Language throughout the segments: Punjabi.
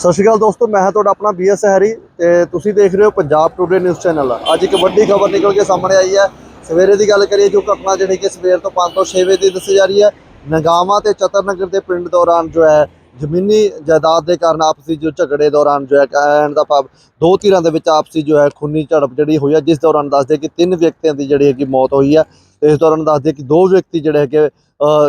ਸਤਿ ਸ਼੍ਰੀ ਅਕਾਲ ਦੋਸਤੋ, ਮੈਂ ਹਾਂ ਤੁਹਾਡਾ ਆਪਣਾ ਬੀਐਸ ਹੈਰੀ ਤੇ ਤੁਸੀਂ ਦੇਖ ਰਹੇ ਹੋ ਪੰਜਾਬ ਟੂਡੇ ਨਿਊਜ਼ ਚੈਨਲ ਅੱਜ ਇੱਕ ਵੱਡੀ ਖਬਰ ਨਿਕਲ ਕੇ ਸਾਹਮਣੇ ਆਈ ਹੈ। ਸਵੇਰੇ ਦੀ ਗੱਲ ਕਰੀਏ, ਜੋ ਘਟਨਾ ਜਿਹੜੀ ਕਿ ਸਵੇਰ ਤੋਂ 5 ਤੋਂ 6 ਵਜੇ ਦੀ ਦੱਸੀ ਜਾ ਰਹੀ ਹੈ, ਨਗਾਵਾਂ ਤੇ ਚਤਰਨਗਰ ਦੇ ਪਿੰਡ ਦੌਰਾਨ ਜੋ ਹੈ ਜ਼ਮੀਨੀ ਜਾਇਦਾਦ ਦੇ ਕਾਰਨ ਆਪਸੀ ਜੋ ਝਗੜੇ ਦੌਰਾਨ ਜੋ ਹੈ ਕਹਿਣ ਦਾ ਭਾਵ ਦੋ ਧਿਰਾਂ ਦੇ ਵਿੱਚ ਆਪਸੀ ਜੋ ਹੈ ਖੂਨੀ ਝੜਪ ਜਿਹੜੀ ਹੋਈ ਹੈ, ਜਿਸ ਦੌਰਾਨ ਦੱਸਦੇ ਕਿ ਤਿੰਨ ਵਿਅਕਤੀਆਂ ਦੀ ਜਿਹੜੀ ਹੈਗੀ ਮੌਤ ਹੋਈ ਹੈ ਤੇ ਇਸ ਦੌਰਾਨ ਦੱਸਦੇ ਕਿ ਦੋ ਵਿਅਕਤੀ ਜਿਹੜੇ ਹੈਗੇ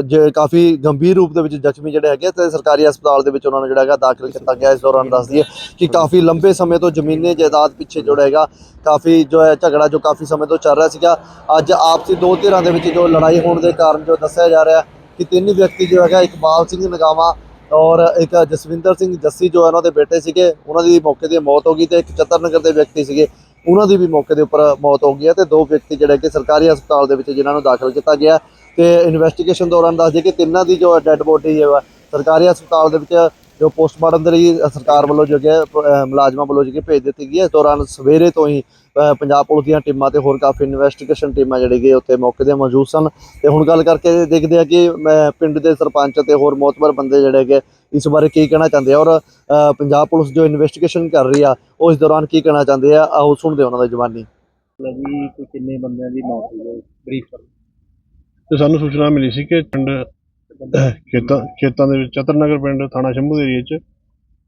ਜੇ ਕਾਫੀ ਗੰਭੀਰ ਰੂਪ ਦੇ ਵਿੱਚ ਜ਼ਖਮੀ ਜਿਹੜੇ ਹੈਗੇ ਤੇ ਸਰਕਾਰੀ ਹਸਪਤਾਲ ਦੇ ਵਿੱਚ ਉਹਨਾਂ ਨੂੰ ਜਿਹੜਾ ਹੈਗਾ ਦਾਖਲ ਕੀਤਾ ਗਿਆ। ਇਸ ਦੌਰਾਨ ਦੱਸਦੀ ਹੈ ਕਿ ਕਾਫੀ ਲੰਬੇ ਸਮੇਂ ਤੋਂ ਜ਼ਮੀਨੀ ਜਾਇਦਾਦ ਪਿੱਛੇ ਜਿਹੜਾ ਹੈਗਾ, ਕਾਫੀ ਜੋ ਹੈ ਝਗੜਾ ਜੋ ਕਾਫੀ ਸਮੇਂ ਤੋਂ ਚੱਲ ਰਿਹਾ ਸੀਗਾ। ਅੱਜ ਆਪਸੀ ਦੋ ਧਿਰਾਂ ਦੇ ਵਿੱਚ ਜੋ ਲੜਾਈ ਹੋਣ ਦੇ ਕਾਰਨ ਜੋ ਦੱਸਿਆ ਜਾ ਰਿਹਾ ਕਿ ਤਿੰਨ ਵਿਅਕਤੀ ਜੋ ਹੈਗਾ, ਇਕਬਾਲ ਸਿੰਘ ਨਗਾਵਾ ਔਰ ਇੱਕ ਜਸਵਿੰਦਰ ਸਿੰਘ ਜੱਸੀ ਜੋ ਹੈ ਉਹਨਾਂ ਦੇ ਬੇਟੇ ਸੀਗੇ, ਉਹਨਾਂ ਦੀ ਮੌਕੇ ਤੇ ਮੌਤ ਹੋ ਗਈ ਤੇ ਇੱਕ ਚਤਰਨਗਰ ਦੇ ਵਿਅਕਤੀ ਸੀਗੇ, ਉਹਨਾਂ ਦੀ ਵੀ ਮੌਕੇ ਦੇ ਉੱਪਰ ਮੌਤ ਹੋ ਗਈ ਹੈ ਤੇ ਦੋ ਵਿਅਕਤੀ ਜਿਹੜੇ ਕਿ ਸਰਕਾਰੀ ਹਸਪਤਾਲ ਦੇ ਵਿੱਚ ਜਿਨ੍ਹਾਂ ਨੂੰ ਦਾਖਲ ਕੀਤਾ ਗਿਆ ਤੇ ਇਨਵੈਸਟੀਗੇਸ਼ਨ ਦੌਰਾਨ ਦੱਸਦੇ ਕਿ ਤਿੰਨਾਂ ਦੀ ਜੋ ਡੈੱਡ ਬੋਡੀ ਹੈ, ਸਰਕਾਰੀ ਹਸਪਤਾਲ ਦੇ ਵਿੱਚ ਜੋ ਪੋਸਟਮਾਰਟਮ ਦੇ ਲਈ ਸਰਕਾਰ ਵੱਲੋਂ ਜੋ ਹੈ ਮੁਲਾਜ਼ਮਾਂ ਵੱਲੋਂ ਜੋ ਕਿ ਭੇਜ ਦਿੱਤੀ ਗਈ ਹੈ। ਇਸ ਦੌਰਾਨ ਸਵੇਰੇ ਤੋਂ ਹੀ ਪੰਜਾਬ ਪੁਲਿਸ ਦੀਆਂ ਟੀਮਾਂ ਤੇ ਹੋਰ ਕਾਫੀ ਇਨਵੈਸਟੀਗੇਸ਼ਨ ਟੀਮਾਂ ਜਿਹੜੀ ਕਿ ਉੱਥੇ ਮੌਕੇ ਤੇ ਮੌਜੂਦ ਸਨ। ਤੇ ਹੁਣ ਗੱਲ ਕਰਕੇ ਦੇਖਦੇ ਆ ਕਿ ਪਿੰਡ ਦੇ ਸਰਪੰਚ ਤੇ ਹੋਰ ਮੋਤਬਰ ਬੰਦੇ ਜਿਹੜੇ ਹੈਗੇ ਇਸ ਬਾਰੇ ਕੀ ਕਹਿਣਾ ਚਾਹੁੰਦੇ ਆ? ਔਰ ਪੰਜਾਬ ਪੁਲਿਸ ਜੋ ਇਨਵੈਸਟੀਗੇਸ਼ਨ ਕਰ ਰਹੀ ਆ ਉਸ ਦੌਰਾਨ ਕੀ ਕਹਿਣਾ ਚਾਹੁੰਦੇ ਆ? ਆਓ ਸੁਣਦੇ ਉਹਨਾਂ ਦੀ ਜ਼ੁਬਾਨੀ ਜੀ ਕੋਈ ਕਿੰਨੇ ਬੰਦਿਆਂ ਦੀ ਮੌਤ ਹੋਈ ਹੈ? ਬਰੀਫ ਕਰ। ਤੇ ਸਾਨੂੰ ਸੂਚਨਾ ਮਿਲੀ ਸੀ ਕਿ ਪਿੰਡ ਖੇਤਾਂ ਖੇਤਾਂ ਦੇ ਵਿੱਚ ਚਤਰਨਗਰ ਪਿੰਡ ਥਾਣਾ ਸ਼ੰਭੂ ਦੇ ਏਰੀਏ 'ਚ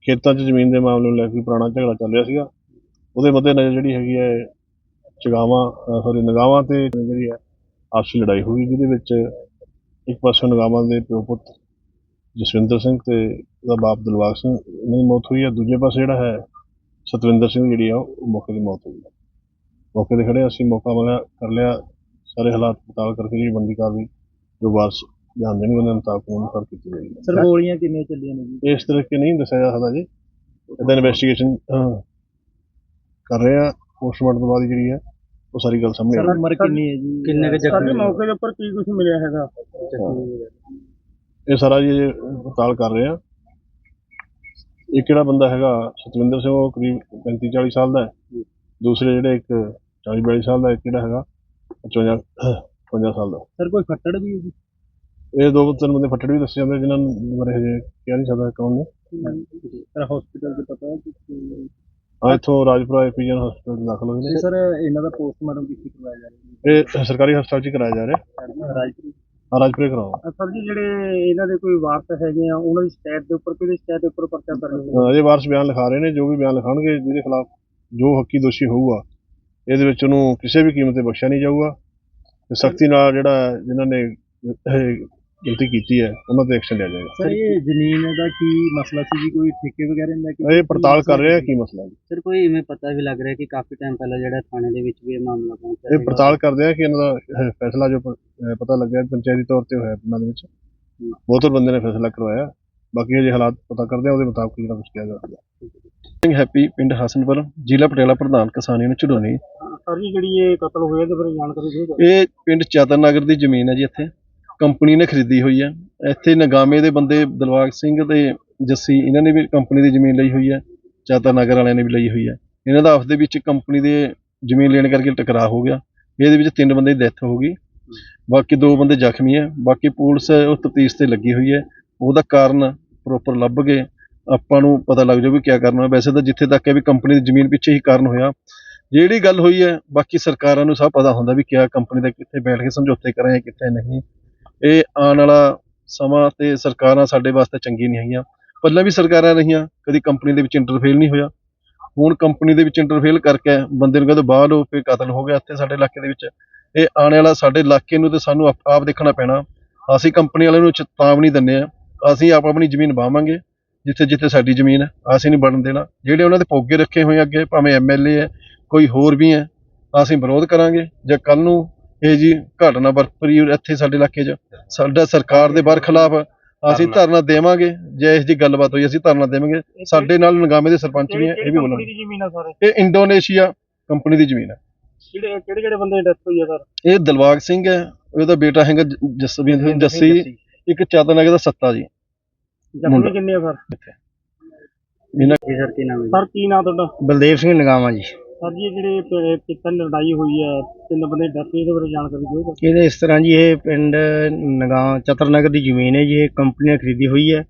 ਖੇਤਾਂ 'ਚ ਜ਼ਮੀਨ ਦੇ ਮਾਮਲੇ ਨੂੰ ਲੈ ਕੇ ਪੁਰਾਣਾ ਝਗੜਾ ਚੱਲ ਰਿਹਾ ਸੀਗਾ। ਉਹਦੇ ਮੱਦੇ ਨਜ਼ਰ ਜਿਹੜੀ ਹੈਗੀ ਹੈ, ਚਗਾਵਾਂ ਸੌਰੀ ਨਗਾਵਾਂ ਤੇ ਜਿਹੜੀ ਹੈ, ਆਪਸੀ ਲੜਾਈ ਹੋਈ ਜਿਹਦੇ ਵਿੱਚ ਇੱਕ ਪਾਸੇ ਨਗਾਵਾਂ ਦੇ ਪਿਓ ਪੁੱਤ ਜਸਵਿੰਦਰ ਸਿੰਘ ਤੇ ਉਹਦਾ ਬਾਪ ਦਿਲਵਾਗ ਸਿੰਘ ਇਹਨਾਂ ਦੀ ਮੌਤ ਹੋਈ ਹੈ। ਦੂਜੇ ਪਾਸੇ ਜਿਹੜਾ ਹੈ, ਸਤਵਿੰਦਰ ਸਿੰਘ ਜਿਹੜੀ ਆ, ਉਹ ਮੌਕੇ ਦੀ ਮੌਤ ਹੋਈ ਹੈ ਮੌਕੇ ਤੇ ਖੜੇ ਅਸੀਂ ਮੌਕਾ ਮਿਲਿਆ, ਕਰ ਲਿਆ। ਸਾਰੇ ਹਾਲਾਤ ਪਤਾਲ ਕਰਕੇ ਜਿਹੜੀ ਬੰਦੀ ਕਾਰਵਾਈ, ਜੋ ਵਾਰਸ ਦੇਣਗੇ ਉਹਨਾਂ ਮੁਤਾਬਕ ਉਹਨੂੰ ਸਰ ਕੀਤੀ ਜਾਏਗੀ ਸਰ ਗੋਲੀਆਂ ਕਿੰਨੀਆਂ ਚੱਲੀਆਂ ਨੇ ਜੀ? ਇਸ ਤਰ੍ਹਾਂ ਕਿ ਨਹੀਂ ਦੱਸਿਆ ਜਾ ਸਕਦਾ ਜੀ। ਇਹਦਾ ਇਨਵੈਸਟੀਗੇਸ਼ਨ ਕਰ ਰਹੇ ਆ ਪੋਸਟਮਾਰਟਮ ਤੋਂ ਬਾਅਦ ਜਿਹੜੀ ਹੈ ਉਹ ਸਾਰੀ ਗੱਲ ਸਾਹਮਣੇ ਸਰ ਆਏਗੀ ਉਮਰ ਕਿੰਨੀ ਹੈ ਜੀ? ਕਿੰਨੇ ਕ ਜ਼ਖਮੀ ਮੌਕੇ ਦੇ ਉੱਪਰ ਕੀ ਕੁਝ ਮਿਲਿਆ ਹੈਗਾ? ਇਹ ਸਾਰਾ ਜੀ ਪੜਤਾਲ ਕਰ ਰਹੇ ਆ। ਇੱਕ ਜਿਹੜਾ ਬੰਦਾ ਹੈਗਾ ਸਤਵਿੰਦਰ ਸਿੰਘ ਉਹ ਕਰੀਬ 35 40 ਸਾਲ ਦਾ ਹੈ। ਦੂਸਰੇ ਜਿਹੜੇ ਇੱਕ 40 42 ਸਾਲ ਦਾ ਇੱਕ ਜਿਹੜਾ ਹੈਗਾ 55 55 ਸਾਲ ਦਾ। ਸਰ ਕੋਈ ਫੱਟੜ ਵੀ ਹੈ ਜੀ? ਇਹ ਦੋ ਤਿੰਨ ਬੰਦੇ ਫੱਟੜ ਵੀ ਦੱਸੇ ਜਾਂਦੇ ਜਿਨ੍ਹਾਂ ਨੂੰ ਬਾਰੇ ਹਜੇ ਕਹਿ ਨਹੀਂ ਸਕਦਾ ਕੌਣ ਨੇ। ਸਰ ਹਸਪੀਟਲ ਦੇ ਪਤਾ ਹੈ ਆ ਇੱਥੋਂ ਰਾਜਪੁਰਾ ਐਪੀਜਨ ਹਸਪਤਾਲ ਦਾਖਲ ਹੋਏ ਨੇ। ਸਰ ਇਹਨਾਂ ਦਾ ਪੋਸਟਮਾਰਟਮ ਕਿੱਥੇ ਕਰਵਾਇਆ ਜਾ ਰਿਹਾ ਇਹ ਸਰਕਾਰੀ ਹਸਪਤਾਲ 'ਚ ਹੀ ਕਰਾਇਆ ਜਾ ਰਿਹਾ। ਹੈ ਰਾਜਪੁਰ ਰਾਜਪੁਰੇ ਕਰਾਓ। ਸਰ ਜੀ ਜਿਹੜੇ ਇਹਨਾਂ ਦੇ ਕੋਈ ਵਾਰਸ ਹੈਗੇ ਆ ਉਹਨਾਂ ਦੀ ਸ਼ਿਕਾਇਤ ਦੇ ਉੱਪਰ ਕਿਹੜੀ ਸ਼ਿਕਾਇਤ ਦੇ ਉੱਪਰ ਪਰਚਾ ਅਹ ਅਜੇ ਵਾਰਸ ਬਿਆਨ ਲਿਖਾ ਰਹੇ ਨੇ ਜੋ ਵੀ ਬਿਆਨ ਲਿਖਾਉਣਗੇ ਜਿਹਦੇ ਖਿਲਾਫ ਜੋ ਹੱਕੀ ਦੋਸ਼ੀ ਹੋਊਗਾ ਇਹਦੇ ਵਿੱਚ ਉਹਨੂੰ ਕਿਸੇ ਵੀ ਕੀਮਤ ਤੇ ਬਖਸ਼ਿਆ ਨਹੀਂ ਜਾਊਗਾ। ਤੇ ਸਖਤੀ ਨਾਲ ਜਿਹੜਾ ਜਿਨ੍ਹਾਂ ਨੇ ਗਲਤੀ ਕੀਤੀ ਹੈ ਉਹਨਾਂ ਤੇ ਐਕਸ਼ਨ ਲਿਆ ਜਾਏਗਾ। ਸਰ ਇਹ ਜ਼ਮੀਨ ਦਾ ਕੀ ਮਸਲਾ ਸੀ ਜੀ? ਕੋਈ ਠੇਕੇ ਵਗੈਰਾ ਦਾ ਕਿ ਇਹ ਪੜਤਾਲ ਕਰ ਰਹੇ ਆ ਕੀ ਮਸਲਾ ਹੈ ਸਰ ਕੋਈ ਇਵੇਂ ਪਤਾ ਵੀ ਲੱਗ ਰਿਹਾ ਕਿ ਕਾਫੀ ਟਾਈਮ ਪਹਿਲਾਂ ਜਿਹੜਾ ਥਾਣੇ ਦੇ ਵਿੱਚ ਵੀ ਇਹ ਮਾਮਲਾ ਪਹੁੰਚਿਆ ਇਹ ਪੜਤਾਲ ਕਰਦੇ ਆ ਕਿ ਇਹਨਾਂ ਦਾ ਫੈਸਲਾ ਜੋ ਪਤਾ ਲੱਗਿਆ ਪੰਚਾਇਤੀ ਤੌਰ ਤੇ ਹੋਇਆ ਪਿੰਡਾਂ ਦੇ ਵਿੱਚ। ਬਹੁਤ ਬੰਦੇ ਨੇ ਫੈਸਲਾ ਕਰਵਾਇਆ। ਬਾਕੀ ਅਜੇ ਹਾਲਾਤ ਪਤਾ ਕਰਦੇ ਆ ਉਹਦੇ ਮੁਤਾਬਕ ਜਿਹੜਾ ਕੁਝ ਕਿਹਾ ਜਾਵੇਗਾ ਸਿੰਘ ਹੈਪੀ ਪਿੰਡ ਹਸਨਪੁਰ ਜ਼ਿਲ੍ਹਾ ਪਟਿਆਲਾ ਪ੍ਰਧਾਨ ਕਿਸਾਨੀ ਨੂੰ ਝੁਡੋਨੀ ਸਰ ਜੀ ਜਿਹੜੀ ਇਹ ਕਤਲ ਹੋਇਆ ਇਹਦੇ ਬਾਰੇ ਜਾਣਕਾਰੀ ਦਿਓ। ਇਹ ਪਿੰਡ ਚਤਰਨਗਰ ਦੀ ਜ਼ਮੀਨ ਹੈ ਜੀ ਇੱਥੇ। ਕੰਪਨੀ ਨੇ ਖਰੀਦੀ ਹੋਈ ਹੈ। ਇੱਥੇ ਨਗਾਮੇ ਦੇ ਬੰਦੇ ਦਿਲਵਾਗ ਸਿੰਘ ਤੇ ਜੱਸੀ, ਇਹਨਾਂ ਨੇ ਵੀ ਕੰਪਨੀ ਦੀ ਜ਼ਮੀਨ ਲਈ ਹੋਈ ਹੈ। ਚਤਰਨਗਰ ਵਾਲਿਆਂ ਨੇ ਵੀ ਲਈ ਹੋਈ ਹੈ। ਇਹਨਾਂ ਦਾ ਆਪਸ ਦੇ ਵਿੱਚ ਕੰਪਨੀ ਦੇ ਜ਼ਮੀਨ ਲੈਣ ਕਰਕੇ ਟਕਰਾਅ ਹੋ ਗਿਆ। ਇਹਦੇ ਵਿੱਚ ਤਿੰਨ ਬੰਦੇ ਦੀ ਡੈਥ ਹੋ ਗਈ। ਬਾਕੀ ਦੋ ਬੰਦੇ ਜ਼ਖਮੀ ਹੈ। ਬਾਕੀ ਪੁਲਿਸ ਉਹ ਤਫਤੀਸ਼ ਤੇ ਲੱਗੀ ਹੋਈ ਹੈ। ਉਹਦਾ ਕਾਰਨ ਪ੍ਰੋਪਰ ਲੱਭ ਕੇ ਆਪਾਂ ਨੂੰ ਪਤਾ ਲੱਗ ਜਾਊ ਵੀ ਕੀ ਕਰਨਾ ਵੈਸੇ ਤਾਂ ਜਿੱਥੇ ਤੱਕ ਹੈ ਵੀ ਕੰਪਨੀ ਦੀ ਜ਼ਮੀਨ ਪਿੱਛੇ ਹੀ ਕਾਰਨ ਹੋਇਆ। ਜਿਹੜੀ ਗੱਲ ਹੋਈ ਹੈ, ਬਾਕੀ ਸਰਕਾਰਾਂ ਨੂੰ ਸਭ ਪਤਾ ਹੁੰਦਾ ਵੀ ਕਿਆ ਕੰਪਨੀ ਦਾ ਕਿੱਥੇ ਬੈਠ ਕੇ ਸਮਝੌਤੇ ਕਰਾਂ ਕਿੱਥੇ ਨਹੀਂ। ਇਹ ਆਉਣ ਵਾਲਾ ਸਮਾਂ ਤੇ ਸਰਕਾਰਾਂ ਸਾਡੇ ਵਾਸਤੇ ਚੰਗੀ ਨਹੀਂ ਹੈਗੀਆਂ। ਪਹਿਲਾਂ ਵੀ ਸਰਕਾਰਾਂ ਰਹੀਆਂ, ਕਦੀ ਕੰਪਨੀ ਦੇ ਵਿੱਚ ਇੰਟਰਫੇਲ ਨਹੀਂ ਹੋਇਆ। ਹੁਣ ਕੰਪਨੀ ਦੇ ਵਿੱਚ ਇੰਟਰਫੇਲ ਕਰਕੇ ਬੰਦੇ ਨੂੰ ਕਹਿੰਦੇ ਬਾਹਰ ਹੋ ਫਿਰ ਕਤਲ ਹੋ ਗਿਆ ਇੱਥੇ ਸਾਡੇ ਇਲਾਕੇ ਦੇ ਵਿੱਚ। ਇਹ ਆਉਣ ਵਾਲਾ ਸਾਡੇ ਇਲਾਕੇ ਨੂੰ ਤੇ ਸਾਨੂੰ ਆਪ ਆਪ ਦੇਖਣਾ ਪੈਣਾ। ਅਸੀਂ ਕੰਪਨੀ ਵਾਲਿਆਂ ਨੂੰ ਚੇਤਾਵਨੀ ਦਿੰਦੇ ਆ। ਅਸੀਂ ਆਪ ਆਪਣੀ ਜ਼ਮੀਨ ਵਾਵਾਂਗੇ, ਜਿੱਥੇ ਜਿੱਥੇ ਸਾਡੀ ਜ਼ਮੀਨ ਹੈ। ਅਸੀਂ ਨਹੀਂ ਵੜਨ ਦੇਣਾ। ਜਿਹੜੇ ਉਹਨਾਂ ਦੇ ਪੋਗੇ ਰੱਖੇ ਹੋਏ ਅੱਗੇ, ਭਾਵੇਂ ਐਮਐਲਏ ਹੈ, ਕੋਈ ਹੋਰ ਵੀ ਹੈ, ਅਸੀਂ ਵਿਰੋਧ ਕਰਾਂਗੇ। ਜੇ ਕੱਲ ਨੂੰ ਇਹ ਜੀ ਘਟਨਾ ਵਾਪਰੀ ਇੱਥੇ ਸਾਡੇ ਇਲਾਕੇ 'ਚ। ਸਾਡਾ ਸਰਕਾਰ ਦੇ ਬਰਖਲਾਫ ਅਸੀਂ ਧਰਨਾ। ਦੇਵਾਂਗੇ ਜੇ ਇਸ ਦੀ ਗੱਲਬਾਤ ਹੋਈ ਅਸੀਂ ਧਰਨਾ ਦੇਵਾਂਗੇ। ਸਾਡੇ ਨਾਲ ਨਗਾਮੇ ਦੇ ਸਰਪੰਚ ਵੀ ਹੈ ਇਹ ਵੀ ਬੋਲਣਗੇ। ਜ਼ਮੀਨ ਇਹ ਇੰਡੋਨੇਸ਼ੀਆ ਕੰਪਨੀ ਦੀ ਜ਼ਮੀਨ ਹੈ। ਕਿਹੜੇ ਕਿਹੜੇ ਕਿਹੜੇ ਬੰਦੇ ਦੀ ਡੈਥ ਹੋਈ ਆ ਸਰ? ਇਹ ਦਿਲਬਾਗ ਸਿੰਘ ਹੈ ਉਹਦਾ ਬੇਟਾ ਹੈਗਾ ਜਸਵੀਰ ਸਿੰਘ ਜੱਸੀ। ਇੱਕ ਚਤਨਗਰ ਦਾ ਸੱਤਾ ਜੀ। ਜ਼ਖਮੀ ਕਿੰਨੇ ਆ ਸਰ? ਇਹਨਾਂ ਸਰ ਕੀ ਨਾਮ ਹੈ ਜੀ? ਸਰ ਕੀ ਨਾਮ ਤੁਹਾਡਾ? ਬਲਦੇਵ ਸਿੰਘ ਨਗਾਵਾ ਜੀ। ਸਰ ਜੀ, ਇਹ ਜਿਹੜੇ ਪ- ਪਿੱਤਲ ਲੜਾਈ ਹੋਈ ਹੈ, ਤਿੰਨ ਬੰਦੇ ਡੈਥ ਇਹਦੇ ਬਾਰੇ ਜਾਣਕਾਰੀ ਦਿਓ ਇਹਦੇ ਇਸ ਤਰ੍ਹਾਂ ਜੀ, ਇਹ ਪਿੰਡ ਨਗਾ ਚਤਰਨਗਰ ਦੀ ਜ਼ਮੀਨ ਹੈ ਜੀ, ਇਹ ਕੰਪਨੀ ਨੇ ਖਰੀਦੀ ਹੋਈ ਹੈ।